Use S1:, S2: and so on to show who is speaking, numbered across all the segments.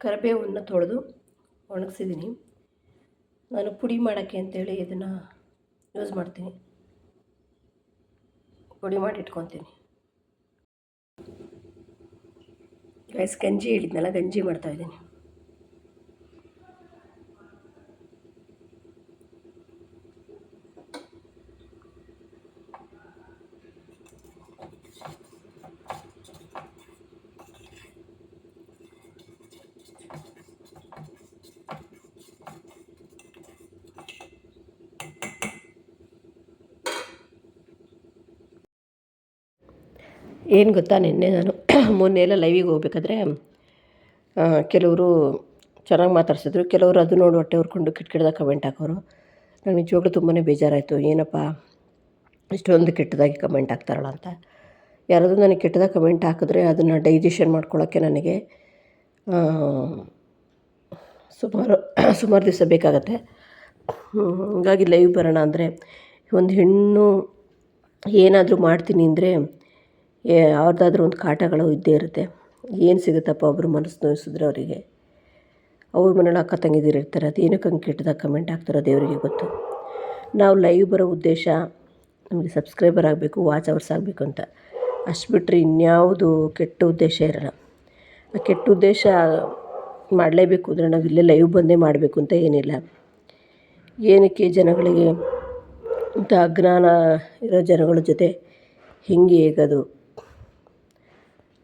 S1: ಕರಿಬೇವನ್ನು ತೊಳೆದು ಒಣಗಿಸಿದ್ದೀನಿ. ನಾನು ಪುಡಿ ಮಾಡೋಕ್ಕೆ ಅಂತೇಳಿ ಇದನ್ನು ಯೂಸ್ ಮಾಡ್ತೀನಿ. ಪುಡಿ ಮಾಡಿ ಇಟ್ಕೊತೀನಿ. ಗೈಸ್ ಗಂಜಿ ಹೇಳಿದ್ನಲ್ಲ ಗಂಜಿ ಮಾಡ್ತಾಯಿದ್ದೀನಿ ಏನು ಗೊತ್ತಾ ನಿನ್ನೆ ನಾನು ಮೊನ್ನೆ ಎಲ್ಲ ಲೈವಿಗೆ ಹೋಗ್ಬೇಕಾದ್ರೆ ಕೆಲವರು ಚೆನ್ನಾಗಿ ಮಾತಾಡ್ಸಿದ್ರು. ಕೆಲವರು ಅದು ನೋಡಿ ಹೊಟ್ಟೆ ಹುರ್ಕೊಂಡು ಕೆಟ್ಟ ಕೆಟ್ಟದಾಗ ಕಮೆಂಟ್ ಹಾಕೋರು. ನನಗೆ ನಿಜವಾಗ್ಲೂ ತುಂಬಾ ಬೇಜಾರಾಯಿತು. ಏನಪ್ಪ, ಇಷ್ಟೊಂದು ಕೆಟ್ಟದಾಗಿ ಕಮೆಂಟ್ ಹಾಕ್ತಾರಲ್ಲ ಅಂತ. ಯಾರಾದರೂ ನನಗೆ ಕೆಟ್ಟದಾಗ ಕಮೆಂಟ್ ಹಾಕಿದ್ರೆ ಅದನ್ನು ಡೈಜೆಷನ್ ಮಾಡ್ಕೊಳ್ಳೋಕ್ಕೆ ನನಗೆ ಸುಮಾರು ಸುಮಾರು ದಿವಸ ಬೇಕಾಗತ್ತೆ. ಹಾಗಾಗಿ ಲೈವ್ ಬರೋಣ ಅಂದರೆ, ಒಂದು ಹೆಣ್ಣು ಏನಾದರೂ ಮಾಡ್ತೀನಿ ಅಂದರೆ ಅವ್ರದ್ದಾದ್ರೂ ಒಂದು ಕಾಟಗಳು ಇದ್ದೇ ಇರುತ್ತೆ. ಏನು ಸಿಗುತ್ತಪ್ಪ ಒಬ್ಬರು ಮನಸ್ಸು ನೋಯಿಸಿದ್ರೆ ಅವರಿಗೆ? ಅವ್ರ ಮನೇಲಿ ಅಕ್ಕ ತಂಗಿದಿರು ಇರ್ತಾರೆ, ಅದು ಏನಕ್ಕೆ ಹಂಗೆ ಕೆಟ್ಟದಾಗ ಕಮೆಂಟ್ ಹಾಕ್ತಾರೋ ದೇವರಿಗೆ ಗೊತ್ತು. ನಾವು ಲೈವ್ ಬರೋ ಉದ್ದೇಶ ನಮಗೆ ಸಬ್ಸ್ಕ್ರೈಬರ್ ಆಗಬೇಕು ವಾಚ್ ಅವರ್ಸ್ ಆಗಬೇಕು ಅಂತ. ಅಷ್ಟು ಬಿಟ್ಟರೆ ಇನ್ಯಾವುದು ಕೆಟ್ಟ ಉದ್ದೇಶ ಇರೋಲ್ಲ. ಆ ಕೆಟ್ಟ ಉದ್ದೇಶ ಮಾಡಲೇಬೇಕು, ಅಂದರೆ ನಾವು ಇಲ್ಲೇ ಲೈವ್ ಬಂದೇ ಮಾಡಬೇಕು ಅಂತ ಏನಿಲ್ಲ. ಏನಕ್ಕೆ ಜನಗಳಿಗೆ ಇಂಥ ಅಜ್ಞಾನ ಇರೋ ಜನಗಳ ಜೊತೆ ಹೆಂಗೆ ಹೇಗೋದು?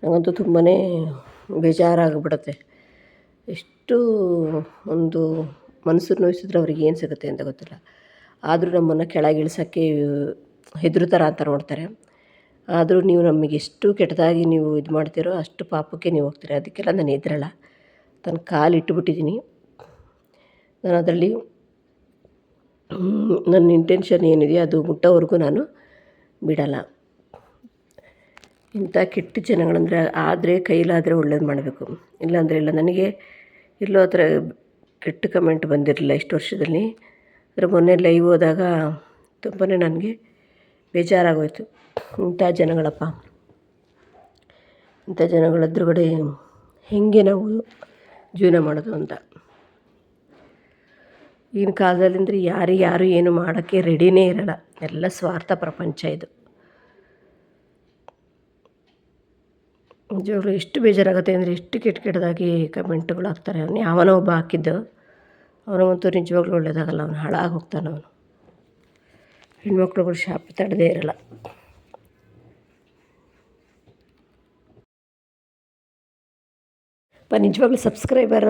S1: ನನಗಂತೂ ತುಂಬಾ ಬೇಜಾರಾಗಿಬಿಡುತ್ತೆ. ಎಷ್ಟು ಒಂದು ಮನಸ್ಸು ನೋಯಿಸಿದ್ರೆ ಅವ್ರಿಗೆ ಏನು ಸಿಗುತ್ತೆ ಅಂತ ಗೊತ್ತಿಲ್ಲ. ಆದರೂ ನಮ್ಮನ್ನು ಕೆಳಗಿಳಿಸೋಕ್ಕೆ ಹೆದರ್ತಾರ ಅಂತ ನೋಡ್ತಾರೆ. ಆದರೂ ನೀವು ನಮಗೆ ಎಷ್ಟು ಕೆಟ್ಟದಾಗಿ ನೀವು ಇದು ಮಾಡ್ತೀರೋ ಅಷ್ಟು ಪಾಪಕ್ಕೆ ನೀವು ಹೋಗ್ತೀರ. ಅದಕ್ಕೆಲ್ಲ ನಾನು ಹೆದ್ರಲ್ಲ. ತನ್ನ ಕಾಲು ಇಟ್ಟುಬಿಟ್ಟಿದ್ದೀನಿ ನಾನು ಅದರಲ್ಲಿ ನನ್ನ ಇಂಟೆನ್ಷನ್ ಏನಿದೆಯೋ ಅದು ಮುಟ್ಟೋವರೆಗೂ ನಾನು ಬಿಡಲ್ಲ. ಇಂಥ ಕೆಟ್ಟ ಜನಗಳಂದರೆ ಆದರೆ ಕೈಲಾದರೆ ಒಳ್ಳೇದು ಮಾಡಬೇಕು. ಇಲ್ಲಾಂದರೆ ಇಲ್ಲ, ನನಗೆ ಎಲ್ಲೋ ಹತ್ರ ಕೆಟ್ಟ ಕಮೆಂಟ್ ಬಂದಿರಲಿಲ್ಲ ಇಷ್ಟು ವರ್ಷದಲ್ಲಿ. ಆದರೆ ಮೊನ್ನೆ ಲೈವ್ ಹೋದಾಗ ತುಂಬಾ ನನಗೆ ಬೇಜಾರಾಗೋಯಿತು. ಇಂಥ ಜನಗಳಪ್ಪ. ಇಂಥ ಜನಗಳ ಎದುರುಗಡೆ ಹೇಗೆ ನಾವು ಜೀವನ ಮಾಡೋದು ಅಂತ. ಈಗಿನ ಕಾಲದಲ್ಲಿ ಅಂದರೆ ಯಾರು ಯಾರು ಏನು ಮಾಡೋಕ್ಕೆ ರೆಡಿನೇ ಇರಲ್ಲ. ಎಲ್ಲ ಸ್ವಾರ್ಥ ಪ್ರಪಂಚ ಇದು. ನಿಜವಾಗ್ಲೂ ಎಷ್ಟು ಬೇಜಾರಾಗುತ್ತೆ ಅಂದರೆ ಎಷ್ಟು ಕೆಟ್ಟ ಕೆಟ್ಟದಾಗಿ ಕಮೆಂಟ್ಗಳು ಹಾಕ್ತಾರೆ. ಅವನು ಯಾವನೋ ಒಬ್ಬ ಹಾಕಿದ್ದು ಅವನಿಗಂತೂ ನಿಜವಾಗ್ಲೂ ಒಳ್ಳೇದಾಗಲ್ಲ, ಅವನು ಹಾಳಾಗಿ ಹೋಗ್ತಾನೆ ಅವನು. ಹೆಣ್ಮಕ್ಳುಗಳು ಶಾಪ ತಡದೇ ಇರಲ್ಲ. ಪ ನಿಜವಾಗ್ಲೂ ಸಬ್ಸ್ಕ್ರೈಬರ್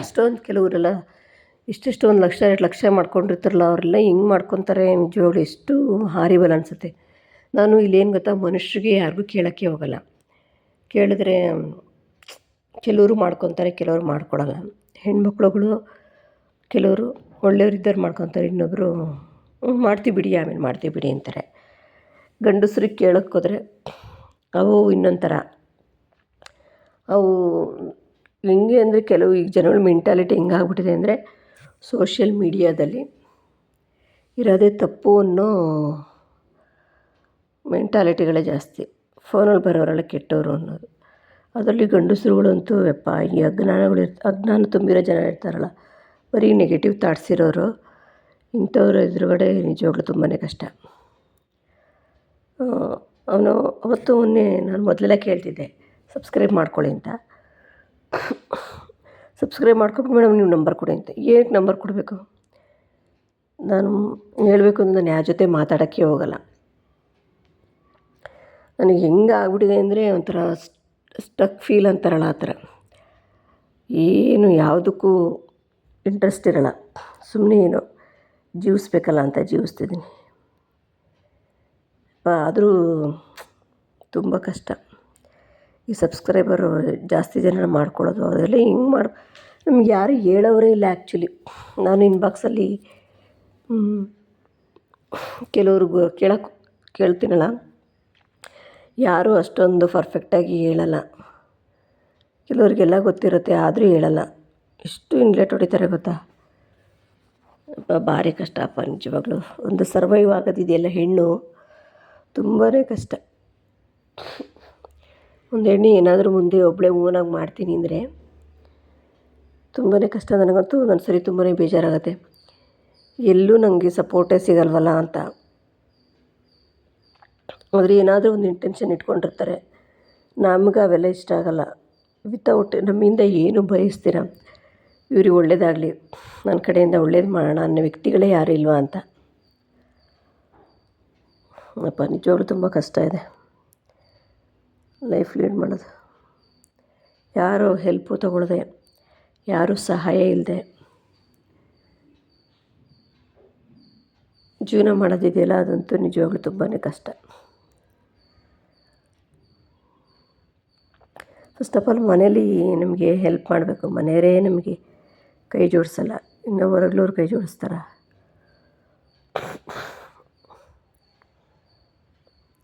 S1: ಅಷ್ಟೊಂದು ಕೆಲವರೆಲ್ಲ ಇಷ್ಟಿಷ್ಟು ಒಂದು ಲಕ್ಷ, ಎರಡು ಲಕ್ಷ ಮಾಡ್ಕೊಂಡಿರ್ತಾರಲ್ಲ, ಅವರೆಲ್ಲ ಹಿಂಗೆ ಮಾಡ್ಕೊತಾರೆ ನಿಜವಾಗ್ಲೂ ಎಷ್ಟು ಹಾರಿಬಲ್ ಅನಿಸುತ್ತೆ. ನಾನು ಇಲ್ಲೇನು ಗೊತ್ತಾ, ಮನುಷ್ಯರಿಗೆ ಯಾರಿಗೂ ಕೇಳೋಕ್ಕೆ ಹೋಗಲ್ಲ. ಕೇಳಿದ್ರೆ ಕೆಲವರು ಮಾಡ್ಕೊತಾರೆ ಕೆಲವರು ಮಾಡ್ಕೊಡಲ್ಲ ಹೆಣ್ಮಕ್ಳುಗಳು ಕೆಲವರು ಒಳ್ಳೆಯವರಿದ್ದಾರೆ ಮಾಡ್ಕೊತಾರೆ ಇನ್ನೊಬ್ಬರು "ಹ್ಞೂ, ಮಾಡ್ತೀವಿ ಬಿಡಿ ಆಮೇಲೆ ಮಾಡ್ತೀವಿ ಬಿಡಿ ಅಂತಾರೆ. ಗಂಡಸ್ರಿಗೆ ಕೇಳೋಕ್ಕೋದ್ರೆ ಅವು ಇನ್ನೊಂಥರ. ಥರ ಅವು ಹೆಂಗೆ ಅಂದರೆ ಕೆಲವು ಈಗ ಜನಗಳ ಮೆಂಟಾಲಿಟಿ ಹೆಂಗಾಗ್ಬಿಟ್ಟಿದೆ ಅಂದರೆ ಸೋಷಿಯಲ್ ಮೀಡಿಯಾದಲ್ಲಿ ಇರೋದೇ ತಪ್ಪು ಅನ್ನೋ ಮೆಂಟಾಲಿಟಿಗಳೇ ಜಾಸ್ತಿ. ಫೋನಲ್ಲಿ ಬರೋರೆಲ್ಲ ಕೆಟ್ಟವರು ಅನ್ನೋದು. ಅದರಲ್ಲಿ ಗಂಡಸರುಗಳಂತೂ ಯಪ್ಪ, ಈ ಅಜ್ಞಾನಗಳು ಅಜ್ಞಾನ ತುಂಬಿರೋ ಜನ ಇರ್ತಾರಲ್ಲ, ಬರೀ ನೆಗೆಟಿವ್ ಥಾಟ್ಸ್ ಇರೋರು, ಇಂಥವ್ರ ಎದುರುಗಡೆ ನಿಜವಾಗ್ಲೂ ತುಂಬಾ ಕಷ್ಟ. ಅವನು ಅವತ್ತು ಮೊನ್ನೆ ನಾನು ಮೊದಲೆಲ್ಲ ಕೇಳ್ತಿದ್ದೆ ಸಬ್ಸ್ಕ್ರೈಬ್ ಮಾಡ್ಕೊಳ್ಳಿ ಅಂತ. ಸಬ್ಸ್ಕ್ರೈಬ್ ಮಾಡ್ಕೊಂಡು ಮೇಡಮ್ ನೀವು ನಂಬರ್ ಕೊಡಿ ಅಂತ. ಏನಕ್ಕೆ ನಂಬರ್ ಕೊಡಬೇಕು? ನಾನು ಹೇಳಬೇಕು ಅಂದರೆ ನಾನು ಯಾರ ಜೊತೆ ಮಾತಾಡೋಕ್ಕೆ ಹೋಗಲ್ಲ. ನನಗೆ ಹೆಂಗೆ ಆಗ್ಬಿಟ್ಟಿದೆ ಅಂದರೆ ಒಂಥರ ಸ್ಟಕ್ ಫೀಲ್ ಅಂತಾರಲ್ಲ ಆ ಥರ. ಏನು ಯಾವುದಕ್ಕೂ ಇಂಟ್ರೆಸ್ಟ್ ಇರಲ್ಲ. ಸುಮ್ಮನೆ ಏನು ಜೀವಿಸ್ಬೇಕಲ್ಲ ಅಂತ ಜೀವಿಸ್ತಿದ್ದೀನಿ. ಆದರೂ ತುಂಬ ಕಷ್ಟ. ಈ ಸಬ್ಸ್ಕ್ರೈಬರು ಜಾಸ್ತಿ ಜನ ಮಾಡ್ಕೊಳ್ಳೋದು ಅದೆಲ್ಲ ಹಿಂಗೆ ಮಾಡಿ, ನಮ್ಗೆ ಯಾರು ಹೇಳೋರೇ ಇಲ್ಲ ಆ್ಯಕ್ಚುಲಿ ನಾನು ಇನ್ಬಾಕ್ಸಲ್ಲಿ ಕೆಲವ್ರಿಗೂ ಕೇಳಕ್ಕೆ ಕೇಳ್ತೀನಲ್ಲ. ಯಾರೂ ಅಷ್ಟೊಂದು ಪರ್ಫೆಕ್ಟಾಗಿ ಹೇಳಲ್ಲ. ಕೆಲವರಿಗೆಲ್ಲ ಗೊತ್ತಿರುತ್ತೆ, ಆದರೂ ಹೇಳಲ್ಲ. ಎಷ್ಟು ಇನ್ಲೇಟ್ ಹೊಡಿತಾರೆ ಗೊತ್ತಾ? ಭಾರಿ ಕಷ್ಟ ಅಪ್ಪ ನಿಜವಾಗ್ಲೂ. ಒಂದು ಸರ್ವೈವ್ ಆಗೋದಿದೆಯಲ್ಲ ಹೆಣ್ಣು? ತುಂಬಾ ಕಷ್ಟ. ಒಂದು ಹೆಣ್ಣು ಏನಾದರೂ ಮುಂದೆ ಒಬ್ಬಳೇ ಓನಾಗಿ ಮಾಡ್ತೀನಿ ಅಂದರೆ ತುಂಬಾ ಕಷ್ಟ. ನನಗಂತೂ ಒಂದೊಂದು ಸರಿ ತುಂಬಾ ಬೇಜಾರಾಗುತ್ತೆ. ಎಲ್ಲೂ ನನಗೆ ಸಪೋರ್ಟೇ ಸಿಗಲ್ವಲ್ಲ ಅಂತ. ಆದರೆ ಏನಾದರೂ ಒಂದು ಇಂಟೆನ್ಷನ್ ಇಟ್ಕೊಂಡಿರ್ತಾರೆ. ನಮ್ಗೆ ಅವೆಲ್ಲ ಇಷ್ಟ ಆಗಲ್ಲ. ವಿತೌಟ್ ನಮ್ಮಿಂದ ಏನು ಬಯಸ್ತೀರ? ಇವ್ರಿಗೆ ಒಳ್ಳೇದಾಗಲಿ. ನನ್ನ ಕಡೆಯಿಂದ ಒಳ್ಳೇದು ಮಾಡೋಣ. ಅನ್ನೋ ವ್ಯಕ್ತಿಗಳೇ ಯಾರು ಇಲ್ವಾ ಅಂತ. ಅಪ್ಪ, ನಿಜವಾಗ್ಲೂ ತುಂಬ ಕಷ್ಟ ಇದೆ. ಲೈಫ್ ಲೀಡ್ ಮಾಡೋದು. ಯಾರು ಹೆಲ್ಪು ತಗೊಳ್ಳದೆ ಯಾರೂ ಸಹಾಯ ಇಲ್ಲದೆ ಜೀವನ ಮಾಡೋದಿದೆಯಲ್ಲ, ಅದಂತೂ ನಿಜವಾಗ್ಲೂ ತುಂಬಾ ಕಷ್ಟ. ಫಸ್ಟ್ ಆಫ್ ಆಲ್ ಮನೇಲಿ ನಿಮಗೆ ಹೆಲ್ಪ್ ಮಾಡಬೇಕು. ಮನೆಯವರೇ ನಿಮಗೆ ಕೈ ಜೋಡಿಸಲ್ಲ. ಇನ್ನು ಹೊರಗ್ಲೂರು ಕೈ ಜೋಡಿಸ್ತಾರ.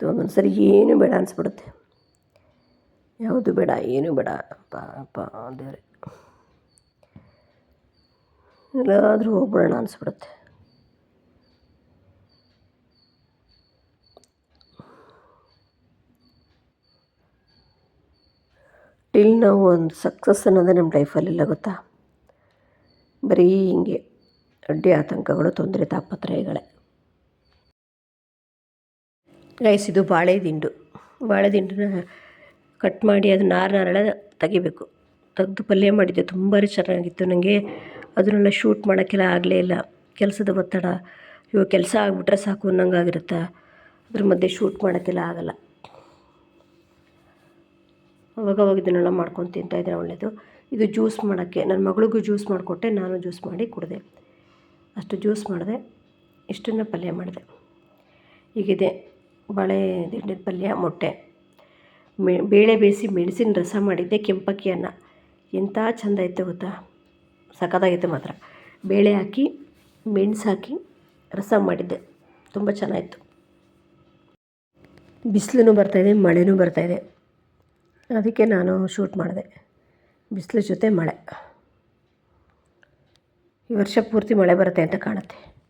S1: ಒಂದೊಂದು ಸರಿ ಏನೂ ಬೇಡ ಅನಿಸ್ಬಿಡುತ್ತೆ. ಯಾವುದು ಬೇಡ, ಏನೂ ಬೇಡ. ಅಪ್ಪ ಅಪ್ಪ, ದೇವ್ರೆ. ಎಲ್ಲಾದರೂ ಹೋಗ್ಬಿಡೋಣ ಅನಿಸ್ಬಿಡುತ್ತೆ. ಟಿಲ್ ನಾವು ಒಂದು ಸಕ್ಸಸ್ ಅನ್ನೋದೇ ನಮ್ಮ ಲೈಫಲ್ಲಿಲ್ಲ ಗೊತ್ತಾ? ಬರೀ ಹಿಂಗೆ ಅಡ್ಡಿ ಆತಂಕಗಳು, ತೊಂದರೆ, ತಾಪತ್ರಯಗಳೇ. ಗೈಸ್ ಇದು ಬಾಳೆ ದಿಂಡು ಬಾಳೆ ದಿಂಡನ್ನ ಕಟ್ ಮಾಡಿ ಅದು ನಾರು ನಾರೆಲ್ಲ ತೆಗಿಬೇಕು. ತೆಗೆದು ಪಲ್ಯ ಮಾಡಿದ್ದೆ, ತುಂಬ ಚೆನ್ನಾಗಿತ್ತು. ನನಗೆ ಅದನ್ನೆಲ್ಲ ಶೂಟ್ ಮಾಡೋಕ್ಕೆಲ್ಲ ಆಗಲೇ ಇಲ್ಲ. ಕೆಲಸದ ಒತ್ತಡ. ಇವಾಗ ಕೆಲಸ ಆಗಿಬಿಟ್ರೆ ಸಾಕು ಅನ್ನಂಗಾಗಿರುತ್ತೆ. ಅದ್ರ ಮಧ್ಯೆ ಶೂಟ್ ಮಾಡೋಕ್ಕೆಲ್ಲ ಆಗಲ್ಲ. ಅವಾಗವಾಗ ಇದನ್ನೆಲ್ಲ ಮಾಡ್ಕೊಂಡು ತಿಂತಾಯಿದ್ರೆ ಒಳ್ಳೆಯದು ಇದು ಜ್ಯೂಸ್ ಮಾಡೋಕ್ಕೆ, ನನ್ನ ಮಗಳಿಗೂ ಜ್ಯೂಸ್ ಮಾಡಿಕೊಟ್ಟೆ, ನಾನು ಜ್ಯೂಸ್ ಮಾಡಿ ಕುಡಿದೆ. ಅಷ್ಟು ಜ್ಯೂಸ್ ಮಾಡಿದೆ, ಇಷ್ಟನ್ನು ಪಲ್ಯ ಮಾಡಿದೆ. ಹೀಗಿದೆ ಬಾಳೆ ದಿಂಡಿನ ಪಲ್ಯ, ಮೊಟ್ಟೆ. ಮೆ, ಬೇಳೆ ಬೇಯಿಸಿ ಮೆಣಸಿನ ರಸ ಮಾಡಿದ್ದೆ, ಕೆಂಪಕ್ಕಿ ಅನ್ನ. ಎಂಥ ಚೆಂದ ಐತೆ ಗೊತ್ತಾ? ಸಖತ್ತಾಗೈತೆ ಮಾತ್ರ. ಬೇಳೆ ಹಾಕಿ, ಮೆಣಸು ಹಾಕಿ ರಸ ಮಾಡಿದ್ದೆ. ತುಂಬ ಚೆನ್ನಾಗಿತ್ತು. ಬಿಸಿಲೂ ಬರ್ತಾಯಿದೆ ಮಳೆನೂ ಬರ್ತಾಯಿದೆ ಅದಕ್ಕೆ ನಾನು ಶೂಟ್ ಮಾಡಿದೆ. ಬಿಸಿಲು ಜೊತೆ ಮಳೆ. ಈ ವರ್ಷ ಪೂರ್ತಿ ಮಳೆ ಬರುತ್ತೆ ಅಂತ ಕಾಣುತ್ತೆ.